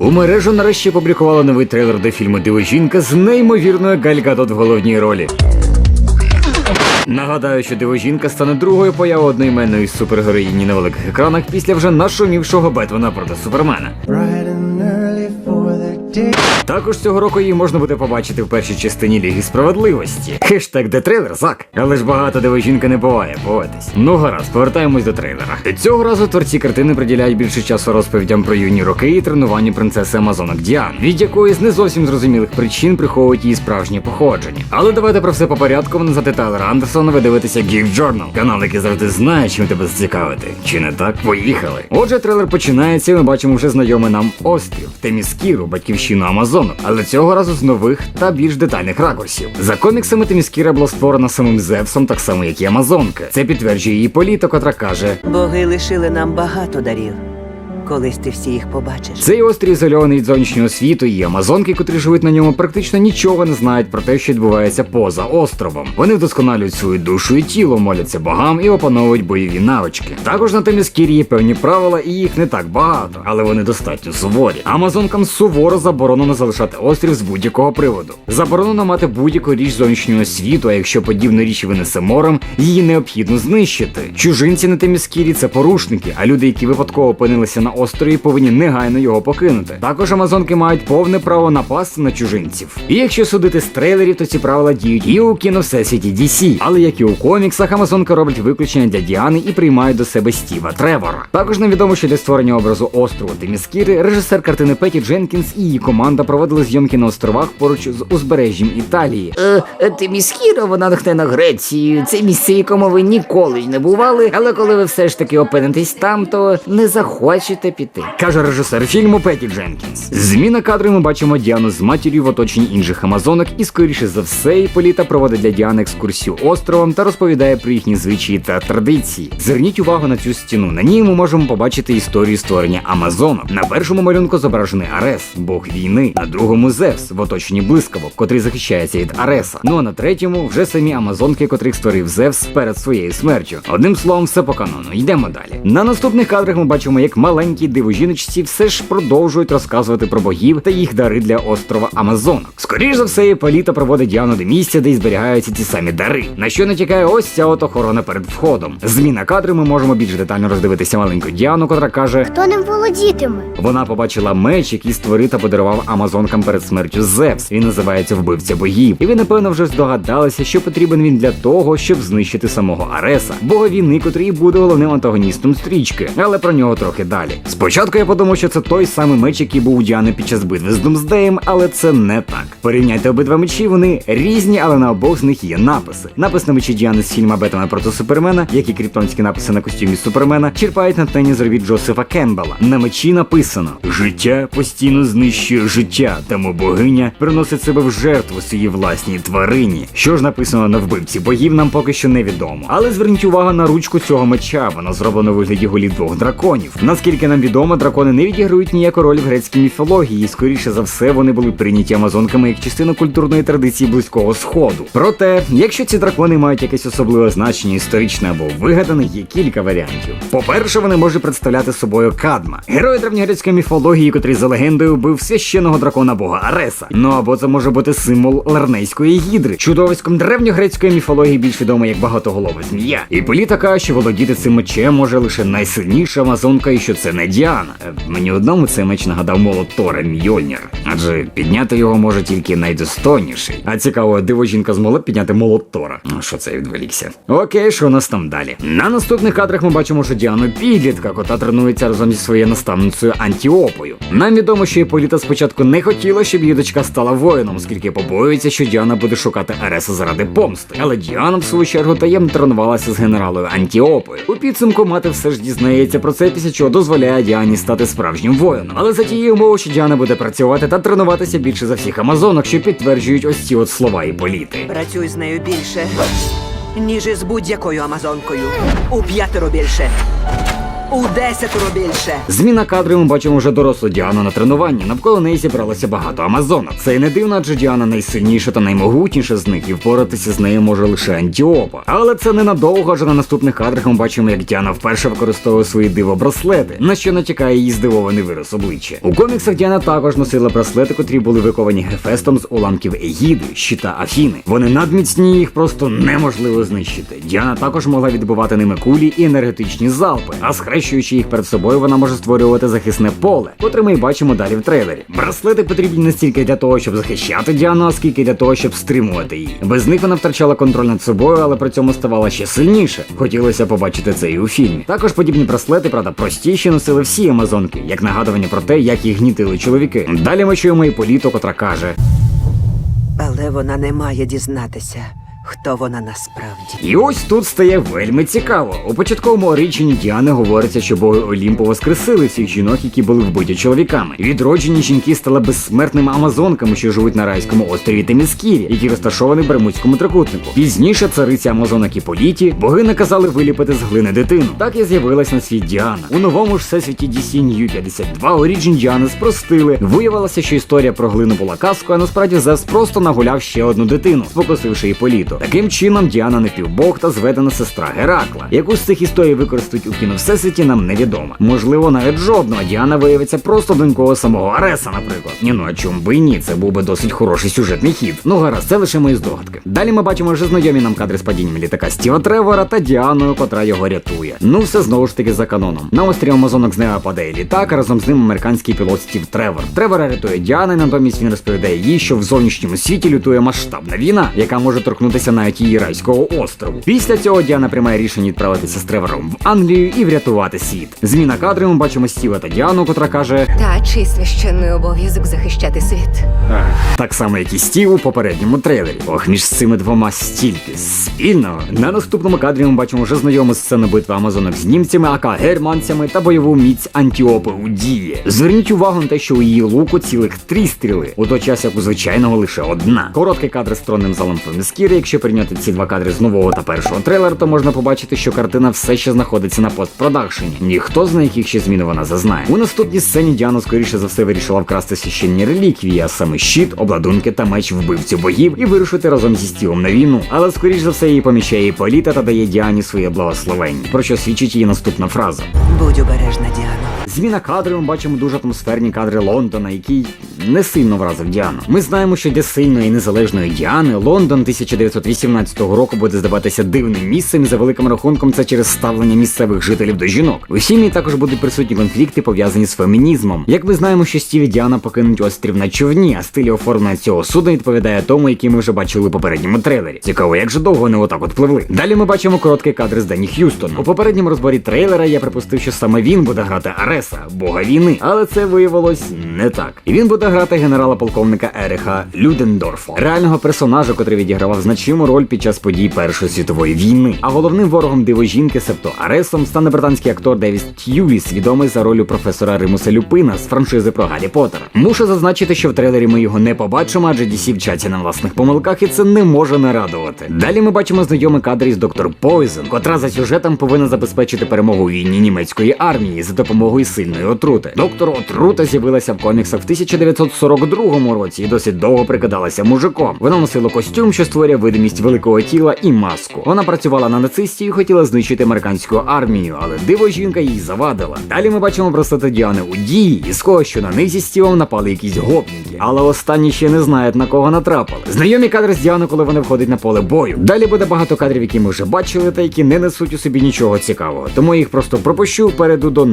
У мережу нарешті опублікували новий трейлер до фільму Диво жінка з неймовірною Галь Гадот в головній ролі. Нагадаю, що диво жінка стане другою появою одноіменної супергероїні на великих екранах після вже нашумівшого Бетмена проти Супермена. Також цього року її можна буде побачити в першій частині Ліги справедливості. Хештег де трейлер, зак. Але ж багато диво жінка не буває, поводитесь. Ну гаразд, повертаємось до трейлера. Цього разу творці картини приділяють більше часу розповідям про юні роки і тренуванні принцеси Амазонок Діан, від якої з не зовсім зрозумілих причин приховують її справжнє походження. Але давайте про все по порядку. Мене звати Тайлер Андерсон. Ви дивитеся Geek Journal, канал, який завжди знає, чим тебе зацікавити. Чи не так? Поїхали. Отже, трейлер починається, і ми бачимо вже знайомий нам острів Теміскіру, батьківщину Амазонок, але цього разу з нових та більш детальних ракурсів. За коміксами Теміскіра була створена самим Зевсом, так само як і Амазонка. Це підтверджує її політо, котра каже. Боги лишили нам багато дарів. Колись ти всі їх побачиш. Цей острів ізольований від зовнішнього світу, і амазонки, котрі живуть на ньому, практично нічого не знають про те, що відбувається поза островом. Вони вдосконалюють свою душу і тіло, моляться богам і опановують бойові навички. Також на Теміскірі є певні правила, і їх не так багато, але вони достатньо суворі. Амазонкам суворо заборонено залишати острів з будь-якого приводу. Заборонено мати будь-яку річ зовнішнього світу, а якщо подібну річ винесе морем, її необхідно знищити. Чужинці на Теміскірі це порушники, а люди, які випадково опинилися на острові, повинні негайно його покинути. Також амазонки мають повне право напасти на чужинців. І якщо судити з трейлерів, то ці правила діють і у кіно всесвіті DC. Але як і у коміксах, амазонки роблять виключення для Діани і приймають до себе Стіва Тревора. Також нам відомо, що для створення образу острову Теміскіри режисер картини Петі Дженкінс і її команда проводили зйомки на островах поруч з узбережжям Італії. Е, е, Тиміскіра, вона натхнена Грецією. Це місце, якому ви ніколи не бували, але коли ви все ж таки опинитесь там, то не захочете піти. Каже режисер фільму Петі Дженкінс. Зміна кадру ми бачимо Діану з матір'ю в оточенні інших амазонок, і скоріше за все, Іполіта проводить для Діани екскурсію островом та розповідає про їхні звичаї та традиції. Зверніть увагу на цю стіну. На ній ми можемо побачити історію створення амазонок. На першому малюнку зображений Арес, бог війни, на другому Зевс в оточенні блискавок, котрий захищається від Ареса. Ну а на третьому вже самі амазонки, котрих створив Зевс перед своєю смертю. Одним словом, все по канону. Йдемо далі. На наступних кадрах ми бачимо, як маленькі дивожіночці все ж продовжують розказувати про богів та їх дари для острова Амазонок. Скоріше за все, Політа проводить Діану до місця, де й зберігаються ті самі дари. На що натякає ось ця от охорона перед входом. Зміна кадру ми можемо більш детально роздивитися маленьку Діану, котра каже. Хто ним володітиме? Вона побачила меч, який створив та подарував амазонкам перед смертю Зевс. Він називається вбивця богів. І ви напевно вже здогадалися, що потрібен він для того, щоб знищити самого Ареса, бога війни, котрий буде головним антагоністом стрічки. Але про нього трохи далі. Спочатку я подумав, що це той самий меч, який був у Діани під час битви з Думсдеєм, але це не так. Порівняйте обидва мечі, вони різні, але на обох з них є написи. Напис на мечі Діани з фільма Бетмена проти Супермена, як і кріптонські написи на костюмі Супермена, черпають натхнення з робіт Джосефа Кембела. На мечі написано: життя постійно знищує життя, тому богиня приносить себе в жертву своїй власній тварині. Що ж написано на вбивці богів, нам поки що невідомо. Але зверніть увагу на ручку цього меча. Вона зроблена у вигляді голів двох драконів. Наскільки нам відомо, дракони не відіграють ніяку роль в грецькій міфології, і скоріше за все вони були прийняті амазонками як частина культурної традиції близького сходу. Проте, якщо ці дракони мають якесь особливе значення, історичне або вигадане, є кілька варіантів. По-перше, вони можуть представляти собою кадма, герой древньогрецької міфології, котрий за легендою вбив священного дракона бога Ареса. Ну або це може бути символ ларнейської гідри, чудовиськом древньогрецької міфології, більш відомо як багатоголова змія. І полі така, що володіти цим мечем може лише найсильніша амазонка, і що це не Діана. Е, Мені одному цей меч нагадав молот Тора Мьольнір, адже підняти його може тільки найдостойніший. А цікаво, диво жінка змогла підняти молот Тора. Ну що це я відволікся? Окей, що у нас там далі? На наступних кадрах ми бачимо, що Діану підлітка, кота тренується разом зі своєю наставницею Антіопою. Нам відомо, що Іполіта спочатку не хотіла, щоб її дочка стала воїном, оскільки побоюється, що Діана буде шукати Ареса заради помсти. Але Діана, в свою чергу, таємно тренувалася з генералою Антіопою. У підсумку мати все ж дізнається про це, після чого дозволяє Діані стати справжнім воїном. Але за тією умовою, що Діана буде працювати та тренуватися більше за всіх амазонок, що підтверджують ось ці от слова і політи. Працюй з нею більше, ніж із будь-якою амазонкою. У п'ятеро більше. У десятеро більше. Зміна кадрів ми бачимо вже дорослу Діану на тренуванні. Навколо неї зібралося багато амазонок. Це і не дивно, адже Діана найсильніша та наймогутніша з них, і впоратися з нею може лише Антіопа. Але це ненадовго, адже на наступних кадрах ми бачимо, як Діана вперше використовує свої диво-браслети, на що натякає її здивований вираз обличчя. У коміксах Діана також носила браслети, котрі були виковані Гефестом з уламків Егіди, щита Афіни. Вони надміцні, їх просто неможливо знищити. Діана також могла відбивати ними кулі і енергетичні залпи, а схрещуючи їх перед собою, вона може створювати захисне поле, котре ми й бачимо далі в трейлері. Браслети потрібні не стільки для того, щоб захищати Діану, а скільки для того, щоб стримувати її. Без них вона втрачала контроль над собою, але при цьому ставала ще сильніше. Хотілося побачити це і у фільмі. Також подібні браслети, правда, простіші носили всі амазонки, як нагадування про те, як їх гнітили чоловіки. Далі ми чуємо і політу, котра каже: Але вона не має дізнатися, хто вона насправді. І ось тут стає вельми цікаво. У початковому реченні Діани говориться, що боги Олімпу воскресили всіх жінок, які були вбиті чоловіками. Відроджені жінки стали безсмертними амазонками, що живуть на райському острові Теміскірі, який розташований в Бермудському трикутнику. Пізніше цариця Амазонок Іполіті боги наказали виліпити з глини дитину. Так і з'явилась на світ Діана. У новому ж всесвіті DC New 52 Origin Діани спростили. Виявилося, що історія про глину була казкою, а насправді Зевс просто нагуляв ще одну дитину, спокусивши Іполіту. Таким чином, Діана не півбог та зведена сестра Геракла. Яку з цих історій використають у кіно всесвіті, нам невідомо. Можливо, навіть жодну, а Діана виявиться просто донькою самого Ареса, наприклад. Ні, ну а чому би і ні? Це був би досить хороший сюжетний хід. Ну гаразд, це лише мої здогадки. Далі ми бачимо вже знайомі нам кадри з падінням літака Стіва Тревора та Діаною, котра його рятує. Ну все знову ж таки за каноном. На острів Амазонок з неба падає літак, а разом з ним американський пілот Стів Тревор. Тревора рятує Діана, натомість він розповідає їй, що в зовнішньому світі лютує масштабна війна, яка може торкнутися навіть її райського острову. Після цього Діана приймає рішення відправитися з Тревором в Англію і врятувати світ. Зміна кадрів ми бачимо Стіва та Діану, котра каже. Та чий священний обов'язок захищати світ. «Ех, Так само, як і Стів у попередньому трейлері. Ох, між цими двома стільки спільного. На наступному кадрі ми бачимо вже знайому сцену битви Амазонок з німцями, ака германцями та бойову міць Антіопи у дії. Зверніть увагу на те, що у її луку цілих три стріли, у той час як у звичайного лише одна. Короткий кадр з тронним залом Феміскіри. Якщо прийняти ці два кадри з нового та першого трейлеру, то можна побачити, що картина все ще знаходиться на постпродакшені. Ніхто з яких ще змін вона зазнає. У наступній сцені Діана скоріше за все вирішила вкрасти священні реліквії, а саме щит, обладунки та меч вбивцю богів і вирушити разом зі стілом на війну. Але скоріш за все її помічає Іполіта та дає Діані своє благословення, про що свідчить її наступна фраза. Будь обережна, Діано. Зміна кадрів ми бачимо дуже атмосферні кадри Лондона, який не сильно вразив Діану. Ми знаємо, що для сильної і незалежної Діани Лондон 1918 року буде здаватися дивним місцем, за великим рахунком це через ставлення місцевих жителів до жінок. У фільмі також будуть присутні конфлікти, пов'язані з фемінізмом. Як ми знаємо, що Стів і Діана покинуть острів на човні, а стиль оформлення цього судна відповідає тому, який ми вже бачили у попередньому трейлері. Цікаво, як же довго вони отак от. Далі ми бачимо короткий кадр з Дені Х'юстона. У попередньому розборі трейлера я припустив, що саме він буде грати Ареса, бога війни, але це виявилось не так. І він буде грати генерала полковника Ериха Людендорфа, реального персонажа, котрий відігравав значиму роль під час подій Першої світової війни. А головним ворогом дивожінки, себто Аресом, стане британський актор Девіс Т'юліс, відомий за ролью професора Римуса Люпина з франшизи про Гаррі Поттера. Мушу зазначити, що в трейлері ми його не побачимо, адже DC вчаться на власних помилках, і це не може не радувати. Далі ми бачимо знайомий кадр із доктор Пойзен, котра за сюжетом повинна забезпечити перемогу війні німецької армії за допомогою сильної отрути. Доктор Отрута з'явилася в коміксах в 1942 році і досить довго прикидалася мужиком. Вона носила костюм, що створює видимість великого тіла і маску. Вона працювала на нацистів і хотіла знищити американську армію, але диво жінка їй завадила. Далі ми бачимо браслети Діани у дії, і схоже, що на них зі стівом напали якісь гопніки. Але останні ще не знають на кого натрапили. Знайомі кадри з Діаною, коли вони входять на поле бою. Далі буде багато кадрів, які ми вже бачили, та які не несуть у собі нічого цікавого. Тому я їх просто пропущу перейду до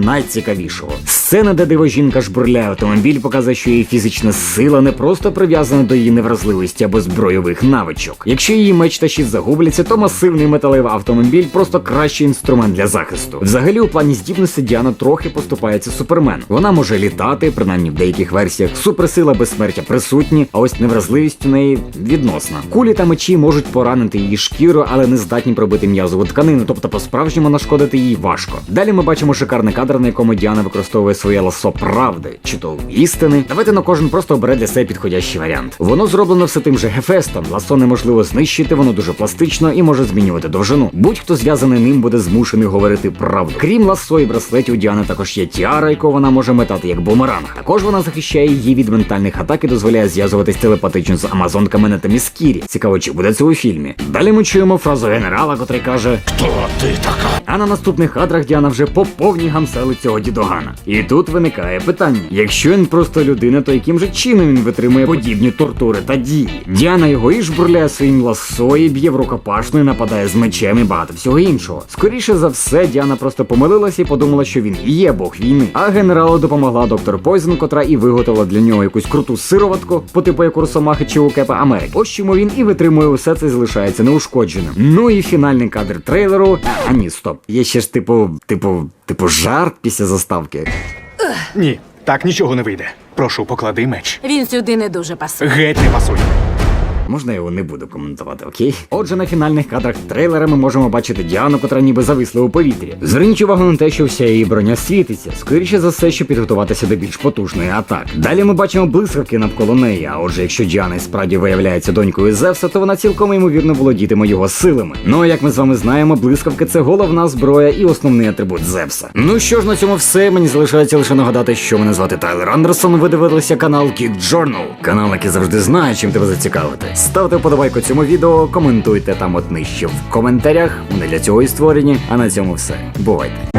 найцікавішого. Сцена, де диво жінка жбурляє автомобіль, показує, що її фізична сила не просто прив'язана до її невразливості або збройових навичок. Якщо її меч та щит загубляться, то масивний металевий автомобіль просто кращий інструмент для захисту. Взагалі, у плані здібності Діана трохи поступається Супермен. Вона може літати, принаймні в деяких версіях. Суперсила безсмертя присутні, а ось невразливість у неї відносна. Кулі та мечі можуть поранити її шкіру, але не здатні пробити м'язову тканину, тобто по-справжньому нашкодити їй важко. Далі ми бачимо шикарний кадр, на якому Діана Діана використовує своє ласо правди чи то істини. Давайте на кожен просто обере для себе підходящий варіант. Воно зроблено все тим же гефестом. Ласо неможливо знищити, воно дуже пластично і може змінювати довжину. Будь-хто зв'язаний ним буде змушений говорити правду. Крім ласо і браслетів, у Діани також є тіара, яку вона може метати як бумеранг. Також вона захищає її від ментальних атак і дозволяє зв'язуватись телепатично з амазонками на теміскірі. Цікаво, чи буде це у фільмі. Далі ми чуємо фразу генерала, котрий каже: Хто ти така? А на наступних кадрах Діана вже по повній гамселить цього дідогана. І тут виникає питання: якщо він просто людина, то яким же чином він витримує подібні тортури та дії? Діана його і жбурляє своїм ласо, і б'є в рукопашну, і нападає з мечем і багато всього іншого. Скоріше за все, Діана просто помилилася і подумала, що він і є бог війни. А генералу допомогла доктор Пойзен, котра і виготовила для нього якусь круту сироватку, по типу як Росомахи чи у Кепа Америки. Ось чому він і витримує усе це і залишається неушкодженим. Ну і фінальний кадр трейлеру. А ні, стоп. Є ще ж типу, типу, типу жарт після заставки. Ні, так нічого не вийде. Прошу, поклади меч. Він сюди не дуже пасує. Геть не пасуй. Можна його не буду коментувати, окей? Отже, на фінальних кадрах трейлера ми можемо бачити Діану, котра ніби зависла у повітрі. Зверніть увагу на те, що вся її броня світиться, скоріше за все, щоб підготуватися до більш потужної атаки. Далі ми бачимо блискавки навколо неї. А отже, якщо Діана справді виявляється донькою Зевса, то вона цілком ймовірно володітиме його силами. Ну а як ми з вами знаємо, блискавки це головна зброя і основний атрибут Зевса. Ну що ж, на цьому все. Мені залишається лише нагадати, що мене звати Тайлер Андерсон. Ви дивилися канал Geek Journal. Канал, який завжди знає, чим тебе зацікавити. Ставте подобайку цьому відео, коментуйте там от нижче в коментарях. Вони для цього і створені. А на цьому все. Бувайте.